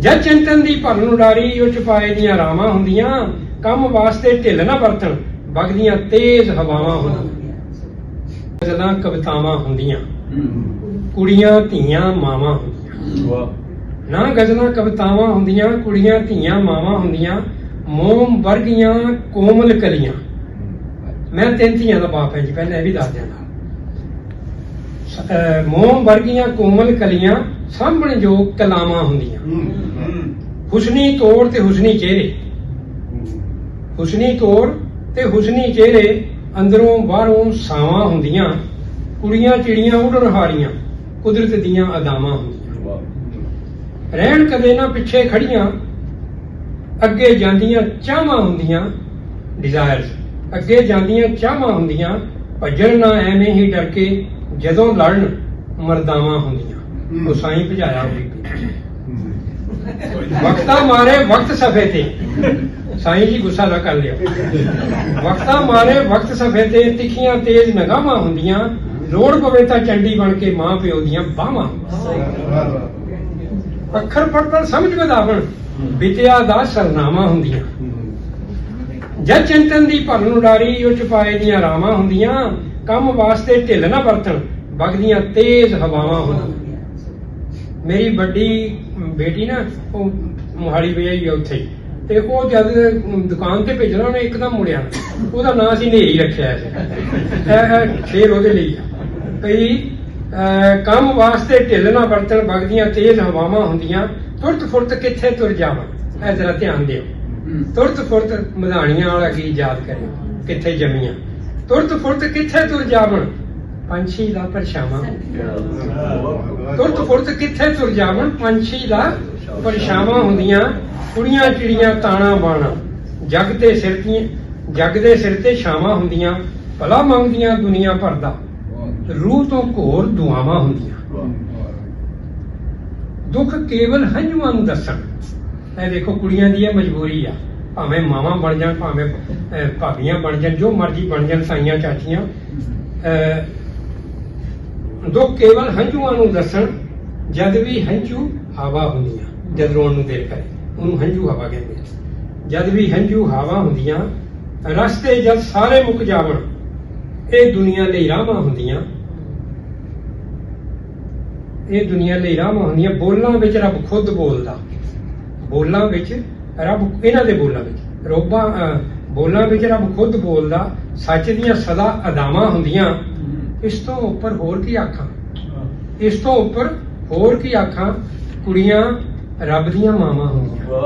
ਜਦ ਚਿੰਤਨ ਦੀ ਭਰਨ ਉਡਾਰੀ ਉਹ ਚੁਪਾਏ ਦੀਆਂ ਰਾਵਾਂ ਹੁੰਦੀਆਂ ਕੰਮ ਵਾਸਤੇ ਢਿੱਲ ਨਾ ਵਰਤਣ ਵਗਦੀਆਂ ਤੇਜ਼ ਹਵਾਵਾਂ ਹੁੰਦੀਆਂ। ਗਜ਼ਲਾਂ ਕਵਿਤਾਵਾਂ ਹੁੰਦੀਆਂ ਕੁੜੀਆਂ ਧੀਆਂ ਮਾਵਾਂ ਹੁੰਦੀਆਂ। ਨਾ ਗਜ਼ਲਾਂ ਕਵਿਤਾਵਾਂ ਹੁੰਦੀਆਂ ਕੁੜੀਆਂ ਧੀਆਂ ਮਾਵਾਂ ਹੁੰਦੀਆਂ ਮੋਮ ਵਰਗੀਆਂ ਕੋਮਲ ਕਲੀਆਂ। ਮੈਂ ਤਿੰਨ ਧੀਆਂ ਦਾ ਬਾਪ ਹੈ ਜੀ ਪਹਿਲਾਂ ਇਹ ਵੀ ਦੱਸ ਦਿਆਂ। ਮੋਮ ਵਰਗੀਆਂ ਕੋਮਲ ਕਲੀਆਂ ਸਾਂਭਣ ਯੋਗ ਕਲਾਵਾਂ ਹੁੰਦੀਆਂ। ਹੁਸਨੀ ਤੋੜ ਤੇ ਹੁਸਨੀ ਚਿਹਰੇ। ਹੁਸਨੀ ਤੋੜ ਤੇ ਹੁਸਨੀ ਚਿਹਰੇ ਅੰਦਰੋਂ ਬਾਹਰੋਂ ਸਾਵਾਂ ਹੁੰਦੀਆਂ। ਕੁੜੀਆਂ ਚਿੜੀਆਂ ਉੱਡਣ ਹਾਰੀਆਂ ਕੁਦਰਤ ਦੀਆਂ ਅਦਾਵਾਂ ਹੁੰਦੀਆਂ। ਰਹਿਣ ਕਦੇ ਨਾ ਪਿੱਛੇ ਖੜੀਆਂ ਅੱਗੇ ਜਾਂਦੀਆਂ ਚਾਹਾਂ ਹੁੰਦੀਆਂ ਡਿਜ਼ਾਇਰਸ ਅੱਗੇ ਜਾਂਦੀਆਂ ਚਾਹਾਂ ਹੁੰਦੀਆਂ ਭੱਜਣ ਨਾ ਐਵੇਂ ਹੀ ਡਰ ਕੇ ਜਦੋਂ ਲੜਨ ਮਰਦਾਵਾਂ ਹੁੰਦੀਆਂ ਉਹ ਸਾਈਂ ਭਜਾਇਆ ਹੋਈ ਵਕਤਾ ਮਾਰੇ ਵਕਤ ਸਫੇ ਤੇ। ਸਾਈਂ ਜੀ ਗੁੱਸਾ ਨਾ ਕਰ ਲਿਓ ਵਕਤਾ ਮਾਰੇ ਵਕਤ ਸਫੇ ਤੇ ਤਿੱਖੀਆਂ ਤੇਜ਼ ਨਗਾਹਾਂ ਹੁੰਦੀਆਂ ਲੋੜ ਪਵੇ ਤਾਂ ਚੰਡੀ ਬਣ ਕੇ ਮਾਂ ਪਿਓ ਦੀਆਂ ਬਾਹਾਂ। ਅੱਖਰ ਪੜ੍ਹਨ ਸਮਝ ਵਧਾਵਣ ਵਿਦਿਆ ਦਾ ਸਰਨਾਮਾ ਹੁੰਦੀਆਂ। ਜਦ ਚਿੰਤਨ ਦੀ ਭਰਨ ਉਡਾਰੀ ਉਹ ਚੁਪਾਏ ਦੀਆਂ ਰਾਵਾਂ ਹੁੰਦੀਆਂ ਕੰਮ ਵਾਸਤੇ ਢਿੱਲ ਨਾ ਵਰਤਣ ਵਗਦੀਆਂ ਤੇਜ਼ ਹਵਾਵਾਂ ਹੁੰਦੀਆਂ ਮੇਰੀ ਵੱਡੀ ਬੇਟੀ ਨਾ ਉਹ ਮੁਹਾਲੀ ਵਿਆਹੀ ਆ ਉੱਥੇ। ਤੇ ਉਹ ਜਦ ਦੁਕਾਨ ਤੇ ਭੇਜਣਾ ਉਹਨੇ ਇੱਕਦਮ ਮੁੜਿਆ। ਉਹਦਾ ਨਾਂ ਸੀ ਨੇਰੀ ਰੱਖਿਆ ਸੀ। ਸ਼ੇਰ ਉਹਦੇ ਲਈ। ਅਹ, ਕੰਮ ਵਾਸਤੇ ਢਿੱਲ ਨਾ ਵਰਤਣ ਵਗਦੀਆਂ ਤੇਜ਼ ਹਵਾਵਾਂ ਹੁੰਦੀਆਂ ਤੁਰਤ ਫੁਰਤ ਕਿੱਥੇ ਤੁਰ ਜਾਵਾਂ? ਇਹ ਜ਼ਰਾ ਧਿਆਨ ਦਿਓ। ਤੁਰਤ ਫੁਰਤ ਮਧਾਣੀਆਂ ਵਾਲਾ ਗੀਤ ਯਾਦ ਕਰਿਓ ਕਿੱਥੇ ਜਮੀਆਂ? ਤੁਰਤ ਫੁਰਤ ਕਿੱਥੇ ਤੁਰ ਜਾਵਣ ਪੰਛੀ ਦਾ ਪਰਛਾਵਾਂ। ਤੁਰਤ ਫੁਰਤ ਕਿੱਥੇ ਤੁਰ ਜਾਵਣ ਪੰਛੀ ਦਾ ਪਰਛਾਵਾਂ ਹੁੰਦੀਆਂ। ਕੁੜੀਆਂ ਚਿੜੀਆਂ ਤਾਣਾ ਬਾਣਾ। ਜਗ ਤੇ ਸਿਰ ਦੀਆਂ ਜਗ ਦੇ ਸਿਰ ਤੇ ਛਾਵਾਂ ਹੁੰਦੀਆਂ। ਭਲਾ ਮੰਗਦੀਆਂ ਦੁਨੀਆ ਭਰ ਦਾ। ਰੂਹ ਤੋਂ ਘੋਰ ਦੁਆਵਾਂ ਹੁੰਦੀਆਂ। ਦੁੱਖ ਕੇਵਲ ਹੰਝੂਆਂ ਨੂੰ ਦੱਸਣ। ਇਹ ਦੇਖੋ ਕੁੜੀਆਂ ਦੀ ਇਹ ਮਜਬੂਰੀ ਆ। ਭਾਵੇਂ ਮਾਵਾਂ ਬਣ ਜਾਣ ਭਾਵੇਂ ਭਾਬੀਆਂ ਬਣ ਜਾਣ ਜੋ ਮਰਜ਼ੀ ਬਣ ਜਾਣ ਸਾਈਆਂ ਚਾਚੀਆਂ ਅਹ, ਕੇਵਲ ਹੰਝੂਆਂ ਨੂੰ ਦੱਸਣ ਜਦ ਵੀ ਹੰਝੂ ਹਵਾ ਹੁੰਦੀਆਂ ਜਦ ਰੋਣ ਨੂੰ ਦਿਲ ਕਰੇ ਉਹਨੂੰ ਹੰਝੂ ਹਵਾ ਕਹਿੰਦੇ ਜਦ ਵੀ ਹੰਝੂ ਹਵਾ ਹੁੰਦੀਆਂ ਰਸਤੇ ਜਦ ਸਾਰੇ ਮੁੱਕ ਜਾਵਣ ਇਹ ਦੁਨੀਆ ਲਈ ਰਾਹਾਂ ਹੁੰਦੀਆਂ। ਇਹ ਦੁਨੀਆ ਲਈ ਰਾਹਾਂ ਹੁੰਦੀਆਂ ਬੋਲਾਂ ਵਿੱਚ ਰੱਬ ਖੁਦ ਬੋਲਦਾ। ਬੋਲਾਂ ਵਿੱਚ ਰੱਬ ਇਹਨਾਂ ਦੇ ਬੋਲਾਂ ਵਿੱਚ। ਰੋਬਾਂ ਬੋਲਾਂ ਵਿੱਚ ਰੱਬ ਖੁਦ ਬੋਲਦਾ ਸੱਚ ਦੀਆਂ ਸਦਾ ਅਦਾਵਾਂ ਹੁੰਦੀਆਂ। ਇਸ ਤੋਂ ਉੱਪਰ ਹੋਰ ਕੀ ਆਖਾਂ? ਇਸ ਤੋਂ ਉੱਪਰ ਹੋਰ ਕੀ ਆਖਾਂ? ਕੁੜੀਆਂ ਰੱਬ ਦੀਆਂ ਮਾਵਾਂ ਹੁੰਦੀਆਂ